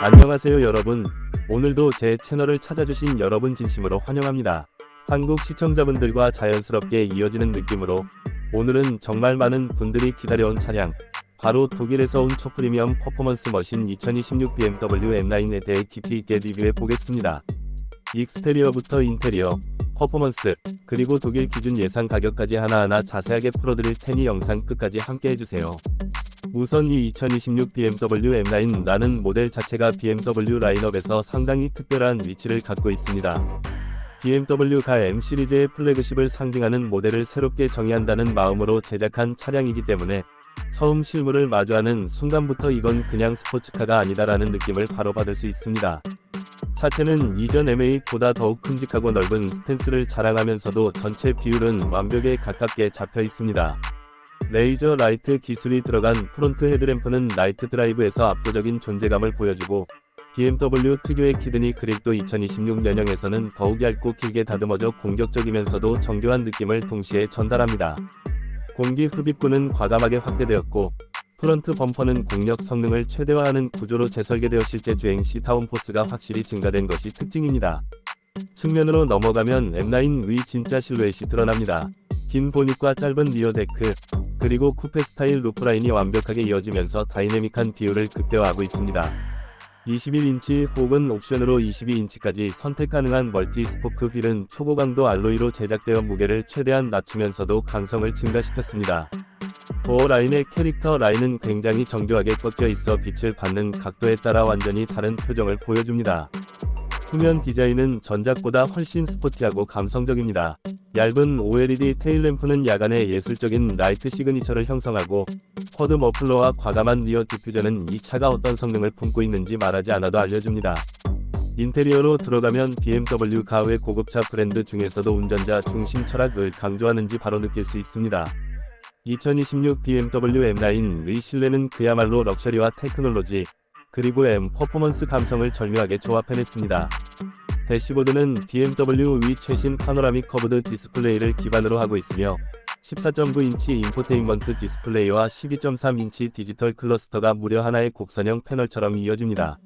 안녕하세요 여러분. 오늘도 제 채널을 찾아주신 여러분 진심으로 환영합니다. 한국 시청자분들과 자연스럽게 이어지는 느낌으로 오늘은 정말 많은 분들이 기다려온 차량 바로 독일에서 온 초프리미엄 퍼포먼스 머신 2026 BMW M9에 대해 깊이 있게 리뷰해 보겠습니다. 익스테리어부터 인테리어, 퍼포먼스, 그리고 독일 기준 예상 가격까지 하나하나 자세하게 풀어드릴 테니 영상 끝까지 함께 해주세요. 우선 이 2026 BMW M9 라는 모델 자체가 BMW 라인업에서 상당히 특별한 위치를 갖고 있습니다. BMW가 M 시리즈의 플래그십을 상징하는 모델을 새롭게 정의한다는 마음으로 제작한 차량이기 때문에 처음 실물을 마주하는 순간부터 이건 그냥 스포츠카가 아니다라는 느낌을 바로 받을 수 있습니다. 차체는 이전 M8보다 더욱 큼직하고 넓은 스탠스를 자랑하면서도 전체 비율은 완벽에 가깝게 잡혀 있습니다. 레이저 라이트 기술이 들어간 프론트 헤드램프는 나이트 드라이브에서 압도적인 존재감을 보여주고 BMW 특유의 키드니 그릴도 2026년형에서는 더욱 얇고 길게 다듬어져 공격적이면서도 정교한 느낌을 동시에 전달합니다. 공기 흡입구는 과감하게 확대되었고 프런트 범퍼는 공력 성능을 최대화하는 구조로 재설계되어 실제 주행 시 다운포스가 확실히 증가된 것이 특징입니다. 측면으로 넘어가면 M9 위 진짜 실루엣이 드러납니다. 긴 보닛과 짧은 리어 데크, 그리고 쿠페 스타일 루프라인이 완벽하게 이어지면서 다이내믹한 비율을 극대화하고 있습니다. 21인치 혹은 옵션으로 22인치까지 선택 가능한 멀티 스포크 휠은 초고강도 알로이로 제작되어 무게를 최대한 낮추면서도 강성을 증가시켰습니다. 도어 라인의 캐릭터 라인은 굉장히 정교하게 꺾여 있어 빛을 받는 각도에 따라 완전히 다른 표정을 보여줍니다. 후면 디자인은 전작보다 훨씬 스포티하고 감성적입니다. 얇은 OLED 테일램프는 야간의 예술적인 라이트 시그니처를 형성하고 쿼드 머플러와 과감한 리어 디퓨저는 이 차가 어떤 성능을 품고 있는지 말하지 않아도 알려줍니다. 인테리어로 들어가면 BMW 가외 고급차 브랜드 중에서도 운전자 중심 철학을 강조하는지 바로 느낄 수 있습니다. 2026 BMW M9의 실내는 그야말로 럭셔리와 테크놀로지, 그리고 M 퍼포먼스 감성을 절묘하게 조합해냈습니다. 대시보드는 BMW 위 최신 파노라믹 커브드 디스플레이를 기반으로 하고 있으며 14.9인치 인포테인먼트 디스플레이와 12.3인치 디지털 클러스터가 무려 하나의 곡선형 패널처럼 이어집니다.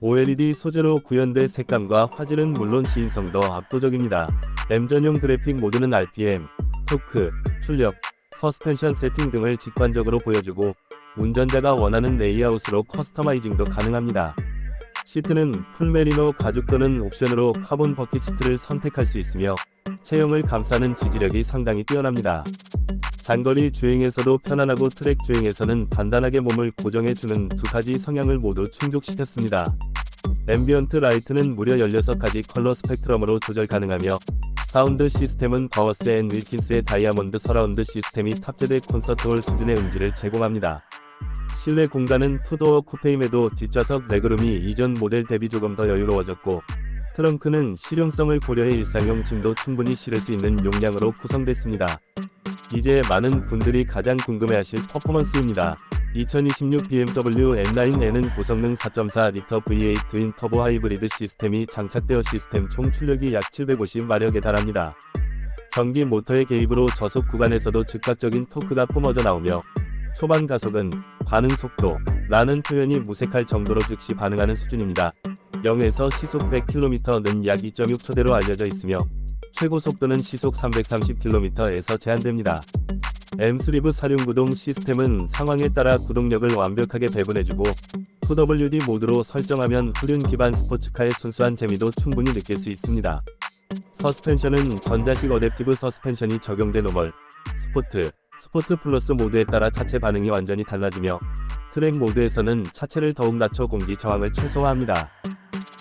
OLED 소재로 구현된 색감과 화질은 물론 시인성도 압도적입니다. M 전용 그래픽 모드는 RPM, 토크, 출력, 서스펜션 세팅 등을 직관적으로 보여주고 운전자가 원하는 레이아웃으로 커스터마이징도 가능합니다. 시트는 풀메리노 가죽 또는 옵션으로 카본 버킷 시트를 선택할 수 있으며 체형을 감싸는 지지력이 상당히 뛰어납니다. 장거리 주행에서도 편안하고 트랙 주행에서는 단단하게 몸을 고정해주는 두 가지 성향을 모두 충족시켰습니다. 앰비언트 라이트는 무려 16가지 컬러 스펙트럼으로 조절 가능하며 사운드 시스템은 버워스 앤 윌킨스의 다이아몬드 서라운드 시스템이 탑재된 콘서트홀 수준의 음질을 제공합니다. 실내 공간은 투도어 쿠페임에도 뒷좌석 레그룸이 이전 모델 대비 조금 더 여유로워졌고 트렁크는 실용성을 고려해 일상용 짐도 충분히 실을 수 있는 용량으로 구성됐습니다. 이제 많은 분들이 가장 궁금해하실 퍼포먼스입니다. 2026 BMW M9에는 고성능 4.4L V8 트윈 터보 하이브리드 시스템이 장착되어 시스템 총 출력이 약 750마력에 달합니다. 전기 모터의 개입으로 저속 구간에서도 즉각적인 토크가 뿜어져 나오며 초반 가속은 반응 속도 라는 표현이 무색할 정도로 즉시 반응하는 수준입니다. 0에서 시속 100km는 약 2.6초대로 알려져 있으며 최고 속도는 시속 330km에서 제한됩니다. M3 사륜 구동 시스템은 상황에 따라 구동력을 완벽하게 배분해주고 2WD 모드로 설정하면 후륜 기반 스포츠카의 순수한 재미도 충분히 느낄 수 있습니다. 서스펜션은 전자식 어댑티브 서스펜션이 적용된 노멀, 스포트, 스포트 플러스 모드에 따라 차체 반응이 완전히 달라지며 트랙 모드에서는 차체를 더욱 낮춰 공기 저항을 최소화합니다.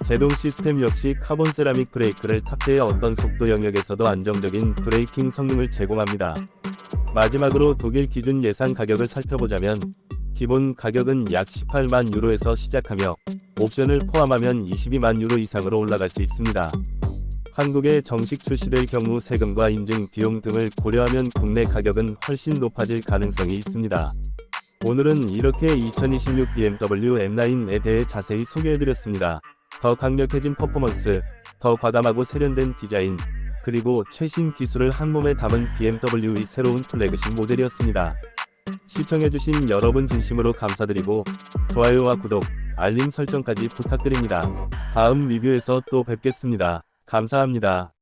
제동 시스템 역시 카본 세라믹 브레이크를 탑재해 어떤 속도 영역에서도 안정적인 브레이킹 성능을 제공합니다. 마지막으로 독일 기준 예상 가격을 살펴보자면 기본 가격은 약 18만 유로에서 시작하며 옵션을 포함하면 22만 유로 이상으로 올라갈 수 있습니다. 한국에 정식 출시될 경우 세금과 인증 비용 등을 고려하면 국내 가격은 훨씬 높아질 가능성이 있습니다. 오늘은 이렇게 2026 BMW M9에 대해 자세히 소개해드렸습니다. 더 강력해진 퍼포먼스, 더 과감하고 세련된 디자인, 그리고 최신 기술을 한 몸에 담은 BMW의 새로운 플래그십 모델이었습니다. 시청해주신 여러분 진심으로 감사드리고 좋아요와 구독, 알림 설정까지 부탁드립니다. 다음 리뷰에서 또 뵙겠습니다. 감사합니다.